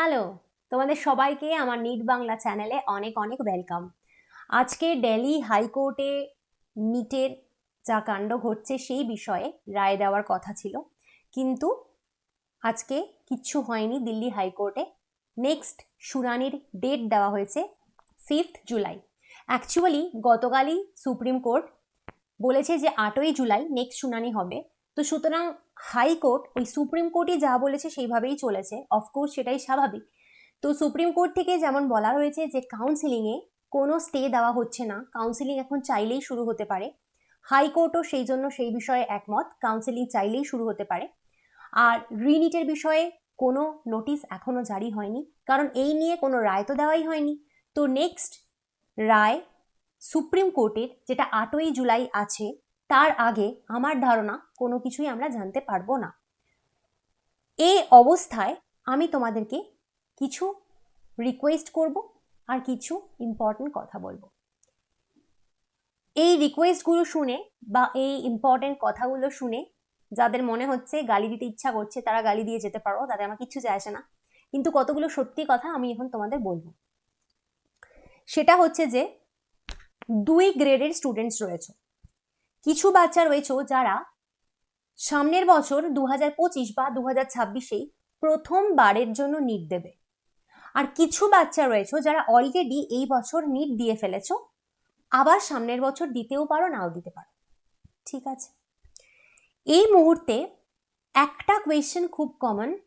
Hello তোমাদের সবাইকে আমার নিট বাংলা চ্যানেলে অনেক অনেক ওয়েলকাম আজকে দিল্লি হাইকোর্টে নিটের যা কাণ্ড ঘটছে সেই বিষয়ে রায় দেওয়ার কথা ছিল। কিন্তু আজকে কিচ্ছু হয়নি দিল্লি হাইকোর্টে নেক্সট শুনানির ডেট দেওয়া হয়েছে ফিফথ জুলাই অ্যাকচুয়ালি গতকালই সুপ্রিম কোর্ট বলেছে যে আটই জুলাই নেক্সট শুনানি হবে। তো সুতরাং হাইকোর্ট ওই সুপ্রিম কোর্টই যা বলেছে সেইভাবেই চলেছে। অফকোর্স সেটাই স্বাভাবিক। তো সুপ্রিম কোর্ট থেকে যেমন বলা হয়েছে যে কাউন্সিলিংয়ে কোনো স্টে দেওয়া হচ্ছে না। কাউন্সিলিং এখন চাইলেই শুরু হতে পারে। হাইকোর্টও সেই জন্য সেই বিষয়ে একমত। কাউন্সিলিং চাইলেই শুরু হতে পারে। আর রিনিটের বিষয়ে কোনো নোটিশ এখনও জারি হয়নি। কারণ এই নিয়ে কোনো রায় তো দেওয়াই হয়নি। তো নেক্সট রায় সুপ্রিম কোর্টের যেটা আটই জুলাই আছে তার আগে আমার ধারণা কোনো কিছুই আমরা জানতে পারব না। এই অবস্থায় আমি তোমাদেরকে কিছু রিকোয়েস্ট করব আর কিছু ইম্পর্টেন্ট কথা বলব। এই রিকোয়েস্টগুলো শুনে বা এই ইম্পর্টেন্ট কথাগুলো শুনে যাদের মনে হচ্ছে গালি দিতে ইচ্ছা করছে, তারা গালি দিয়ে যেতে পারো, তাদের আমার কিচ্ছু যায় আসে না। কিন্তু কতগুলো সত্যি কথা আমি এখন তোমাদের বলব। সেটা হচ্ছে যে, দুই গ্রেডের স্টুডেন্টস রয়েছে। কিছু বাচ্চা রয়েছে যারা সামনের বছর দু হাজার পঁচিশ বা দু হাজার ছাব্বিশেই প্রথমবারের জন্য নিট দেবে। আর কিছু বাচ্চা রয়েছে যারা অলরেডি এই বছর নিট দিয়ে ফেলেছ, আবার সামনের বছর দিতেও পারো, নাও দিতে পারো। ঠিক আছে? এই মুহূর্তে একটা কোয়েশ্চেন খুব কমন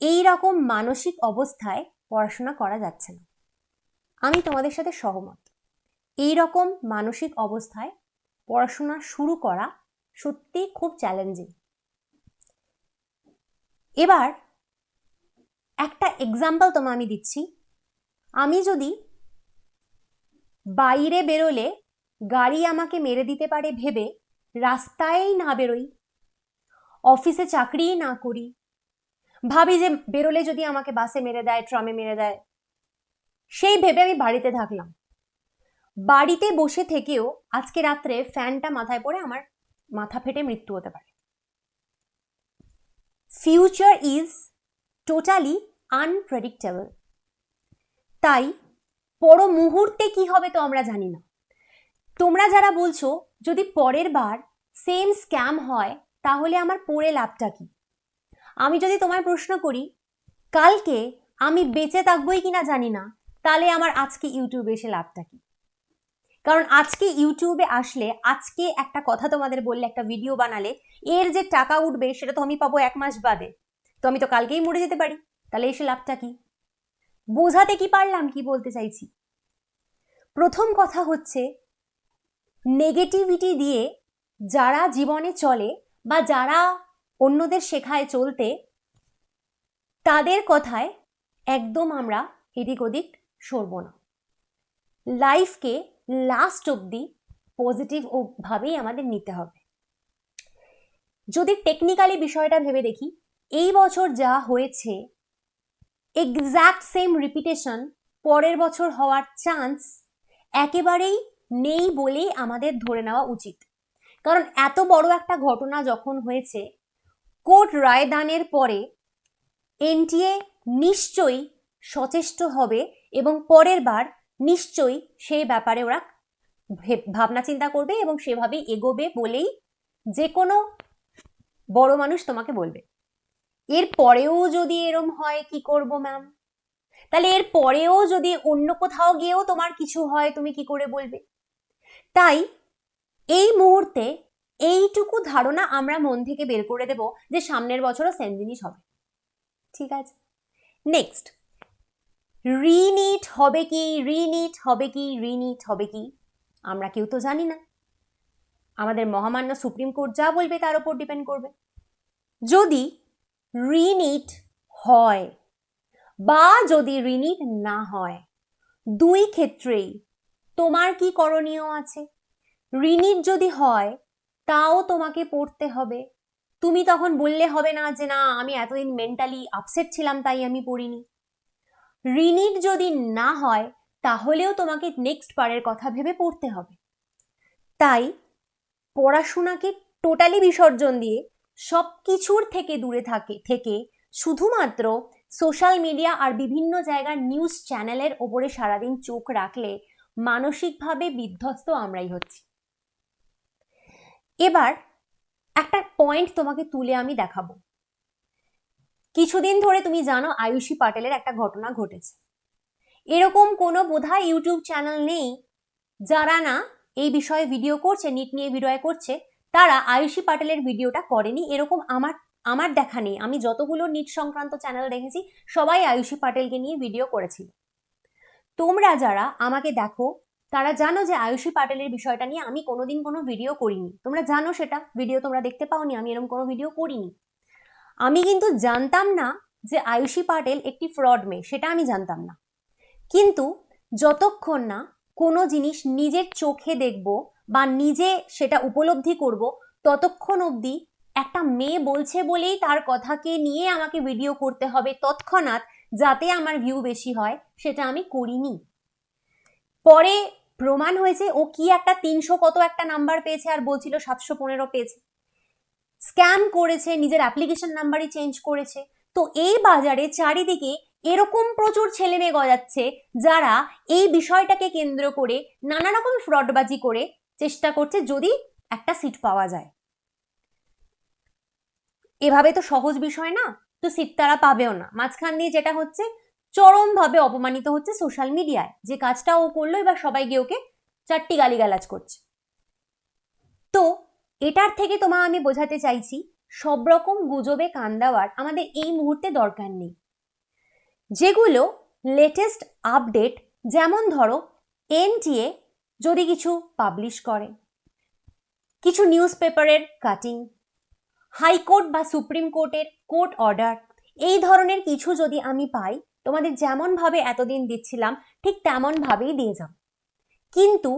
এই রকম মানসিক অবস্থায় পড়াশোনা করা যাচ্ছে না। আমি তোমাদের সাথে সহমত। এই রকম মানসিক অবস্থায় পড়াশোনা শুরু করা সত্যি খুব চ্যালেঞ্জিং এবার একটা এক্সাম্পল তোমায় আমি দিচ্ছি। আমি যদি বাইরে বেরোলে গাড়ি আমাকে মেরে দিতে পারে ভেবে রাস্তায় না বেরোই অফিসে চাকরিই না করি, ভাবি যে বেরোলে যদি আমাকে বাসে মেরে দেয় ট্রামে মেরে দেয়, সেই ভেবে আমি বাড়িতে থাকলাম। বাড়িতে বসে থেকেও আজকে রাত্রে ফ্যানটা মাথায় পড়ে আমার মাথা ফেটে মৃত্যু হতে পারে। ফিউচার ইজ টোটালি আনপ্রেডিক্টেবল তাই পর মুহূর্তে কি হবে তো আমরা জানি না। তোমরা যারা বলছো যদি পরের বার সেম স্ক্যাম হয়, তাহলে আমার পড়ে লাভটা কি? আমি যদি তোমায় প্রশ্ন করি, কালকে আমি বেঁচে থাকবোই কিনা জানি না, তাহলে আমার আজকে ইউটিউবে এসে লাভটা কি? কারণ আজকে ইউটিউবে আসলে, আজকে একটা কথা তোমাদের বললে, একটা ভিডিও বানালে, এর যে টাকা উঠবে সেটা তো আমি পাবো এক মাস বাদে। তো আমি তো কালকেই মরে যেতে পারি। তাহলে এসে লাভটা কি? বোঝাতে কি পারলাম কি বলতে চাইছি? প্রথম কথা হচ্ছে নেগেটিভিটি দিয়ে যারা জীবনে চলে বা যারা অন্যদের শেখায় চলতে, তাদের কথায় একদম আমরা এদিক ওদিক সরব না। লাইফকে লাস্ট অবধি পজিটিভ ভাবেই আমাদের নিতে হবে। যদি টেকনিক্যালি বিষয়টা ভেবে দেখি, এই বছর যা হয়েছে এক্স্যাক্ট সেম রিপিটেশন পরের বছর হওয়ার চান্স একেবারেই নেই বলেই আমাদের ধরে নেওয়া উচিত। কারণ এত বড় একটা ঘটনা যখন হয়েছে, কোর্ট রায়দানের পরে এনটিএ নিশ্চয়ই সচেষ্ট হবে এবং পরের বার নিশ্চয়ই সেই ব্যাপারে ওরা ভাবনা চিন্তা করবে এবং সেভাবেই এগোবে বলেই যে কোনো বড় মানুষ তোমাকে বলবে। এর পরেও যদি এরম হয়, কি করব ম্যাম তাহলে এর পরেও যদি অন্য কোথাও গিয়েও তোমার কিছু হয়, তুমি কি করে বলবে? তাই এই মুহূর্তে এইটুকু ধারণা আমরা মন থেকে বের করে দেব যে সামনের বছরও সেম জিনিস হবে। ঠিক আছে? নেক্সট রিনিট হবে কি, রিনিট হবে কি, রিনিট হবে কি? আমরা কেউ তো জানি না। আমাদের মহামান্য সুপ্রিম কোর্ট যা বলবে তার উপর ডিপেন্ড করবে। যদি রিনিট হয় বা যদি রিনিট না হয়, দুই ক্ষেত্রেই তোমার কি করণীয় আছে? রিনিট যদি হয়, তাও তোমাকে পড়তে হবে। তুমি তখন বললে হবে না যে, না, আমি এতদিন মেন্টালি আপসেট ছিলাম, তাই আমি পড়িনি। রিনিট যদি না হয়, তাহলেও তোমাকে নেক্সট পারের কথা ভেবে পড়তে হবে। তাই পড়াশোনাকে টোটালি বিসর্জন দিয়ে সব কিছুর থেকে দূরে থাকে, থেকে শুধুমাত্র সোশ্যাল মিডিয়া আর বিভিন্ন জায়গার নিউজ চ্যানেলের ওপরে সারাদিন চোখ রাখলে মানসিকভাবে বিধ্বস্ত আমরাই হচ্ছি। এবার একটা পয়েন্ট তোমাকে তুলে আমি দেখাবো। কিছুদিন ধরে তুমি জানো আয়ুষী পাটেলের একটা ঘটনা ঘটেছে। এরকম কোনো বোধহয় ইউটিউব চ্যানেল নেই, যারা না এই বিষয়ে ভিডিও করছে, নিট নিয়ে ভিডিও করছে, তারা আয়ুষী পাটেলের ভিডিওটা করেনি। এরকম আমার আমার দেখা নেই। আমি যতগুলো নিট সংক্রান্ত চ্যানেল দেখেছি, সবাই আয়ুষী পাটেলকে নিয়ে ভিডিও করেছিল। তোমরা যারা আমাকে দেখো, তারা জানো যে আয়ুষী পাটেলের বিষয়টা নিয়ে আমি কোনোদিন কোনো ভিডিও করিনি। তোমরা জানো সেটা। ভিডিও তোমরা দেখতে পাওনি, আমি এরকম কোনো ভিডিও করিনি। আমি কিন্তু জানতাম না যে আয়ুষী পাটেল একটি ফ্রড মেয়ে, সেটা আমি জানতাম না। কিন্তু যতক্ষণ না কোনো জিনিস নিজের চোখে দেখব বা নিজে সেটা উপলব্ধি করব, ততক্ষণ অবধি একটা মেয়ে বলছে বলেই তার কথাকে নিয়ে আমাকে ভিডিও করতে হবে তৎক্ষণাৎ যাতে আমার ভিউ বেশি হয়, সেটা আমি করিনি। পরে প্রমাণ হয়েছে ও কি একটা তিনশো কত একটা নাম্বার পেয়েছে আর বলছিল সাতশো পনেরো পেয়েছে। স্ক্যাম করেছে, নিজের অ্যাপ্লিকেশন নাম্বারই চেঞ্জ করেছে। তো এই বাজারে চারিদিকে এরকম প্রচুর ছেলে মেয়ে গজাচ্ছে যারা এই বিষয়টাকে কেন্দ্র করে নানা রকম ফ্রডবাজি করে চেষ্টা করছে যদি একটা সিট পাওয়া যায়। এভাবে তো সহজ বিষয় না, তো সিট তারা পাবেও না। মাঝখান দিয়ে যেটা হচ্ছে, চরমভাবে অপমানিত হচ্ছে সোশ্যাল মিডিয়ায় যে কাজটা ও করল, এবার সবাই গিয়ে ওকে চারটি গালিগালাজ করছে। তো এটার থেকে তোমা আমি বোঝাতে চাইছি, সব রকম গুজবে কান দেওয়ার আমাদের এই মুহূর্তে দরকার নেই। যেগুলো লেটেস্ট আপডেট যেমন ধরো, এনটিএ যদি কিছু পাবলিশ করে, কিছু নিউজ পেপারের কাটিং হাইকোর্ট বা সুপ্রিম কোর্টের কোর্ট অর্ডার এই ধরনের কিছু যদি আমি পাই, তোমাদের যেমনভাবে এতদিন দিচ্ছিলাম, ঠিক তেমনভাবেই দিয়ে যাব কিন্তু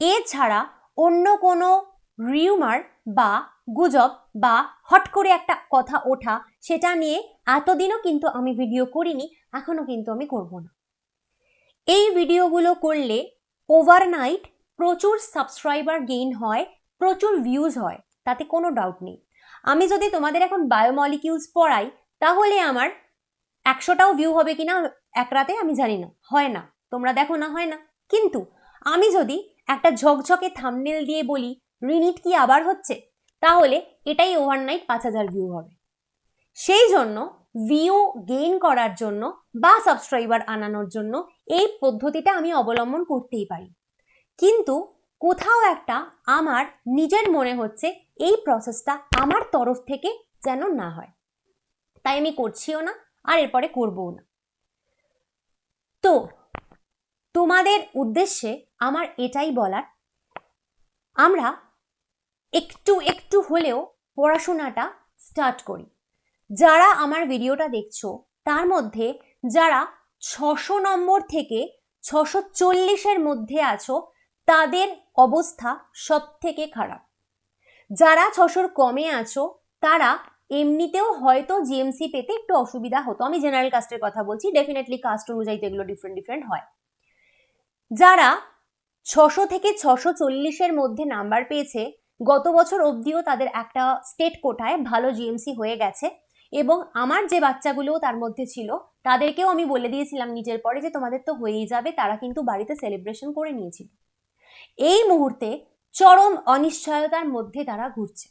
এছাড়া অন্য কোনো রিউমার বা গুজব বা হট করে একটা কথা ওঠা, সেটা নিয়ে এতদিনও কিন্তু আমি ভিডিও করিনি, এখনও কিন্তু আমি করব না। এই ভিডিওগুলো করলে ওভারনাইট প্রচুর সাবস্ক্রাইবার গেইন হয়, প্রচুর ভিউজ হয়, তাতে কোনো ডাউট নেই। আমি যদি তোমাদের এখন বায়োমলিকিউলস পড়াই, তাহলে আমার একশোটাও ভিউ হবে কিনা এক রাতে আমি জানি না, হয় না, তোমরা দেখো না, হয় না। কিন্তু আমি যদি একটা ঝকঝকে থামনেল দিয়ে বলি রিনিট কি আবার হচ্ছে? তাহলে এটাই ওভারনাইট পাঁচ হাজার ভিউ হবে। সেই জন্য ভিউ গেইন করার জন্য বা সাবস্ক্রাইবার আনানোর জন্য এই পদ্ধতিটা আমি অবলম্বন করতেই পারি। কিন্তু কোথাও একটা আমার নিজের মনে হচ্ছে এই প্রসেসটা আমার তরফ থেকে যেন না হয়। তাই আমি করছিও না, আর এরপরে করবও না। তো তোমাদের উদ্দেশ্যে আমার এটাই বলার, আমরা একটু একটু হলেও পড়াশোনাটা স্টার্ট করি। যারা আমার ভিডিওটা দেখছ, তার মধ্যে যারা ছশো নম্বর থেকে ছশো চল্লিশের মধ্যে আছো, তাদের অবস্থা সব থেকে খারাপ। যারা ছশোর কমে আছো, তারা এমনিতেও হয়তো জিএমসি পেতে একটু অসুবিধা হতো। আমি জেনারেল কাস্টের কথা বলছি ডেফিনেটলি কাস্ট অনুযায়ী তো এগুলো ডিফারেন্ট ডিফারেন্ট হয়। যারা ছশো থেকে ছশো চল্লিশের মধ্যে নাম্বার পেয়েছে গত বছর অবধিও তাদের একটা স্টেট কোটায় ভালো জিএমসি হয়ে গেছে এবং আমার যে বাচ্চাগুলো তার মধ্যে ছিল, তাদেরকেও আমি বলে দিয়েছিলাম নিজের পরে যে তোমাদের তো হয়েই যাবে, তারা কিন্তু বাড়িতে সেলিব্রেশন করে নিয়েছিল। এই মুহূর্তে চরম অনিশ্চয়তার মধ্যে তারা ঘুরছে।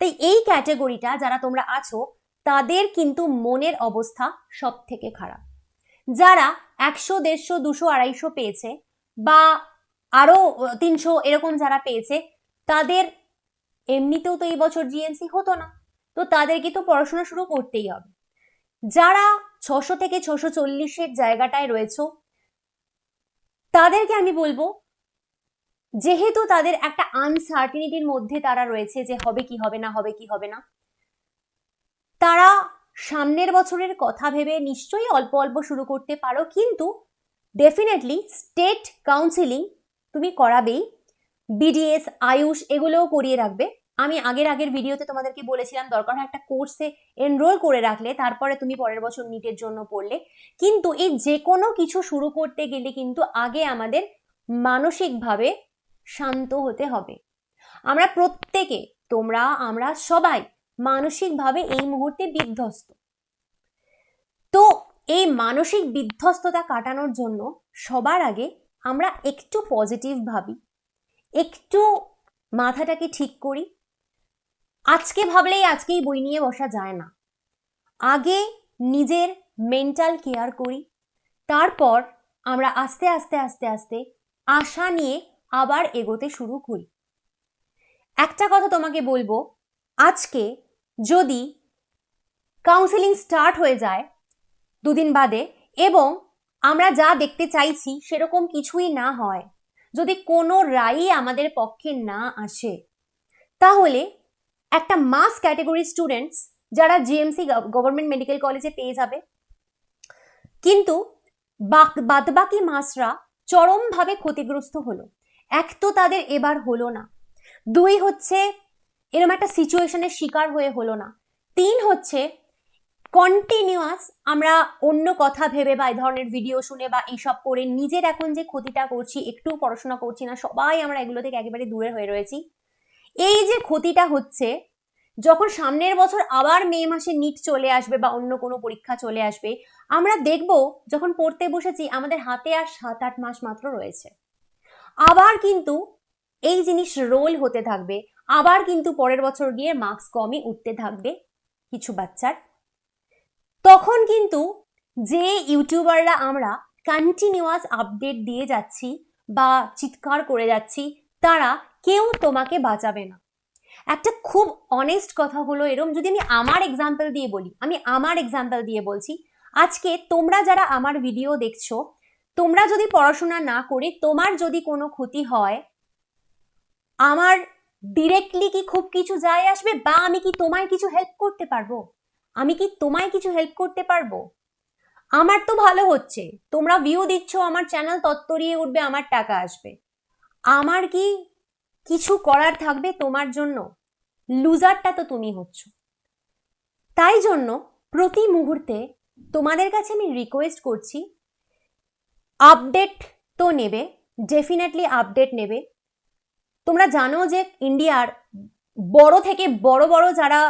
তাই এই ক্যাটাগরিটা যারা তোমরা আছো, তাদের কিন্তু মনের অবস্থা সব থেকে খারাপ। যারা একশো, দেড়শো, দুশো, আড়াইশো পেয়েছে বা আরও তিনশো এরকম যারা পেয়েছে, তাদের এমনিতেও তো এই বছর জিএনসি হতো না। তো তাদেরকে তো পড়াশোনা শুরু করতেই হবে। যারা ছশো থেকে ছশো চল্লিশের জায়গাটায় রয়েছে, তাদেরকে আমি বলব, যেহেতু তাদের একটা আনসার্টিনিটির মধ্যে তারা রয়েছে যে হবে কি হবে না, হবে কি হবে না, তারা সামনের বছরের কথা ভেবে নিশ্চয়ই অল্প অল্প শুরু করতে পারো, কিন্তু ডেফিনেটলি স্টেট কাউন্সিলিং তুমি করাবেই বিডিএস আয়ুষ এগুলোও করিয়ে রাখবে। আমি আগের আগের ভিডিওতে তোমাদেরকে বলেছিলাম দরকার হয় একটা কোর্সে এনরোল করে রাখলে, তারপরে তুমি পরের বছর নিটের জন্য পড়লে। কিন্তু এই যে কোনো কিছু শুরু করতে গেলে কিন্তু আগে আমাদের মানসিকভাবে শান্ত হতে হবে। আমরা প্রত্যেকে, তোমরা, আমরা সবাই মানসিকভাবে এই মুহূর্তে বিধ্বস্ত। তো এই মানসিক বিধ্বস্ততা কাটানোর জন্য সবার আগে আমরা একটু পজিটিভ ভাবি, একটু মাথাটাকে ঠিক করি আজকে ভাবলেই আজকেই বই নিয়ে বসা যায় না। আগে নিজের মেন্টাল কেয়ার করি, তারপর আমরা আস্তে আস্তে আস্তে আস্তে আশা নিয়ে আবার এগোতে শুরু করি। একটা কথা তোমাকে বলব, আজকে যদি কাউন্সেলিং স্টার্ট হয়ে যায় দুদিন বাদে এবং আমরা যা দেখতে চাইছি সেরকম কিছুই না হয়, যদি কোনো রায়ই আমাদের পক্ষে না আসে, তাহলে একটা মাস ক্যাটেগরি স্টুডেন্টস যারা জিএমসি গভর্নমেন্ট মেডিকেল কলেজে পেয়ে যাবে। কিন্তু বাদবাকি মাসরা চরমভাবে ক্ষতিগ্রস্ত হলো। এক তো তাদের এবার হলো না। দুই হচ্ছে এরকম একটা সিচুয়েশনের শিকার হয়ে হলো না। তিন হচ্ছে কন্টিনিউয়াস আমরা অন্য কথা ভেবে বা এই ধরনের ভিডিও শুনে বা এইসব করে নিজের এখন যে ক্ষতিটা করছি একটু পড়াশোনা করছি না, সবাই আমরা এগুলো থেকে একেবারে দূরে হয়ে রয়েছি। এই যে ক্ষতিটা হচ্ছে, যখন সামনের বছর আবার মে মাসে নিট চলে আসবে বা অন্য কোনো পরীক্ষা চলে আসবে, আমরা দেখব যখন পড়তে বসেছি আমাদের হাতে আর সাত আট মাস মাত্র রয়েছে। আবার কিন্তু এই জিনিস রোল হতে থাকবে, আবার কিন্তু পরের বছর গিয়ে মার্কস কমই উঠতে থাকবে কিছু বাচ্চার। তখন কিন্তু যে ইউটিউবাররা আমরা কন্টিনিউয়াস আপডেট দিয়ে যাচ্ছি বা চিৎকার করে যাচ্ছি, তারা কেউ তোমাকে বাঁচাবে না। একটা খুব অনেস্ট কথা হলো এরম, যদি আমি আমার এক্সাম্পল দিয়ে বলি, আমি আমার এক্সাম্পল দিয়ে বলছি, আজকে তোমরা যারা আমার ভিডিও দেখছ, তোমরা যদি পড়াশোনা না করে তোমার যদি কোনো ক্ষতি হয়, আমার ডিরেক্টলি কি খুব কিছু যায় আসবে বা আমি কি তোমায় কিছু হেল্প করতে পারব? আমি কি তোমায় কিছু হেল্প করতে পারব? আমার তো ভালো হচ্ছে। তোমরা ভিউ দিচ্ছ, আমার চ্যানেল তত্তরিয়ে উঠবে, আমার টাকা আসবে। আমার কি কিছু করার থাকবে তোমার জন্য। লুজারটা তো তুমি হচ্ছ। তাই জন্য প্রতি মুহূর্তে তোমাদের কাছে আমি রিকোয়েস্ট করছি আপডেট তো নেবে ডেফিনেটলি আপডেট নেবে। তোমরা জানো যে ইন্ডিয়ার বড় থেকে বড় বড় যারা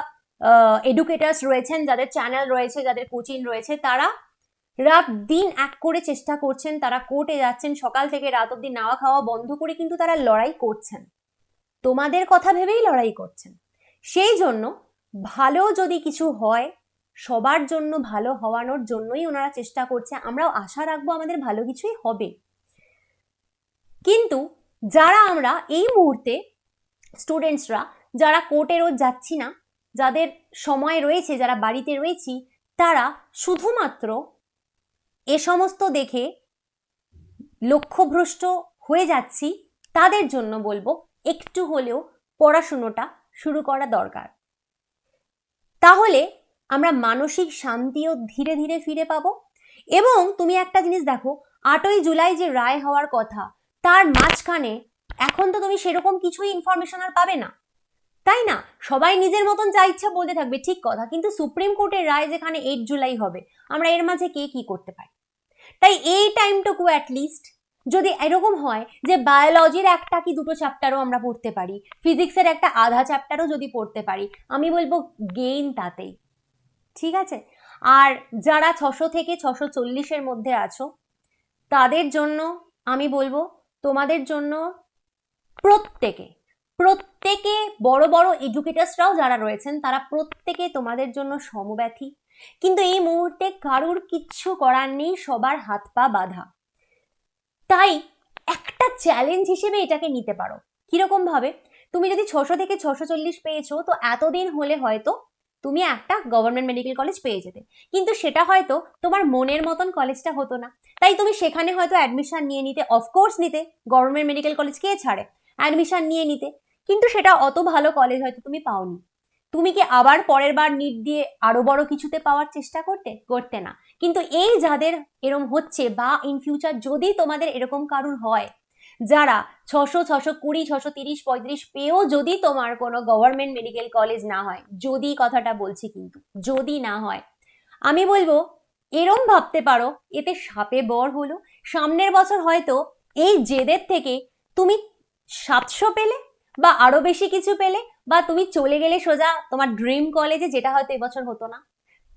এডুকেটার্স রয়েছেন, যাদের চ্যানেল রয়েছে, যাদের কোচিং রয়েছে, তারা রাত দিন এক করে চেষ্টা করছেন, তারা কোর্টে যাচ্ছেন, সকাল থেকে রাত অব্দি নাওয়া খাওয়া বন্ধ করে কিন্তু তারা লড়াই করছেন। তোমাদের কথা ভেবেই লড়াই করছেন। সেই জন্য ভালো যদি কিছু হয়, সবার জন্য ভালো হওয়ানোর জন্যই ওনারা চেষ্টা করছে। আমরাও আশা রাখব আমাদের ভালো কিছুই হবে। কিন্তু যারা আমরা এই মুহূর্তে স্টুডেন্টসরা, যারা কোর্টে রোজ যাচ্ছি না, যাদের সময় রয়েছে, যারা বাড়িতে রয়েছি, তারা শুধুমাত্র এ সমস্ত দেখে লক্ষ্যভ্রষ্ট হয়ে যাচ্ছি, তাদের জন্য বলব একটু হলেও পড়াশুনোটা শুরু করা দরকার। তাহলে আমরা মানসিক শান্তিও ধীরে ধীরে ফিরে পাবো এবং তুমি একটা জিনিস দেখো, আটই জুলাই যে রায় হওয়ার কথা, তার মাঝখানে এখন তো তুমি সেরকম কিছুই ইনফরমেশন আর পাবে না। তাই না? সবাই নিজের মতন যা ইচ্ছা বলতে থাকবে, ঠিক কথা। কিন্তু সুপ্রিম কোর্টের রায় যেখানে এইট জুলাই হবে, আমরা এর মাঝে কে কি করতে পারি? তাই এই টাইমটুকু অ্যাটলিস্ট যদি এরকম হয় যে বায়োলজির একটা কি দুটো চ্যাপ্টারও আমরা পড়তে পারি ফিজিক্সের একটা আধা চ্যাপ্টারও যদি পড়তে পারি, আমি বলব গেইন তাতেই, ঠিক আছে? আর যারা ছশো থেকে ছশো চল্লিশের মধ্যে আছো, তাদের জন্য আমি বলব তোমাদের জন্য প্রত্যেকে প্রত্যেকে বড় বড় এডুকেটার্সরাও যারা রয়েছেন, তারা প্রত্যেকে তোমাদের জন্য সমব্যথী। কিন্তু এই মুহূর্তে কারুর কিচ্ছু করার নেই, সবার হাত পা বাঁধা। তাই একটা চ্যালেঞ্জ হিসেবে এটাকে নিতে পারো। কীরকম ভাবে? তুমি যদি ছশো থেকে ছশো চল্লিশ পেয়েছ, তো এতদিন হলে হয়তো তুমি একটা গভর্নমেন্ট মেডিকেল কলেজ পেয়ে যেতে। কিন্তু সেটা হয়তো তোমার মনের মতন কলেজটা হতো না। তাই তুমি সেখানে হয়তো অ্যাডমিশন নিয়ে নিতে অফকোর্স নিতে গভর্নমেন্ট মেডিকেল কলেজ কে ছাড়ে অ্যাডমিশন নিয়ে নিতে। কিন্তু সেটা অত ভালো কলেজ হয়তো তুমি পাওনি। তুমি কি আবার পরের বার নিট দিয়ে আরও বড় কিছুতে পাওয়ার চেষ্টা করতে? করতে না। কিন্তু এই যাদের এরম হচ্ছে বা ইন ফিউচার যদি তোমাদের এরকম কারুর হয়, যারা ছশো ছশো কুড়ি, ছশো তিরিশ, পঁয়ত্রিশ পেয়েও যদি তোমার কোনো গভর্নমেন্ট মেডিকেল কলেজ না হয়, যদি কথাটা বলছি কিন্তু, যদি না হয়, আমি বলব এরম ভাবতে পারো, এতে সাপে বর হলো। সামনের বছর হয়তো এই জেদের থেকে তুমি সাতশো পেলে বা আরও বেশি কিছু পেলে বা তুমি চলে গেলে সোজা তোমার ড্রিম কলেজে যেটা হয়তো এবছর হতো না।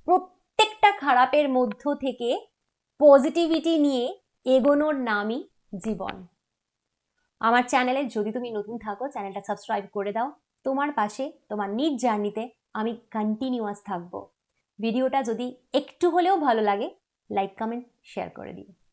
প্রত্যেকটা খারাপের মধ্য থেকে পজিটিভিটি নিয়ে এগোনোর নামই জীবন। আমার চ্যানেলে যদি তুমি নতুন থাকো চ্যানেলটা সাবস্ক্রাইব করে দাও। তোমার পাশে, তোমার নিট জার্নিতে আমি কন্টিনিউয়াস থাকব। ভিডিওটা যদি একটু হলেও ভালো লাগে লাইক কমেন্ট শেয়ার করে দিও।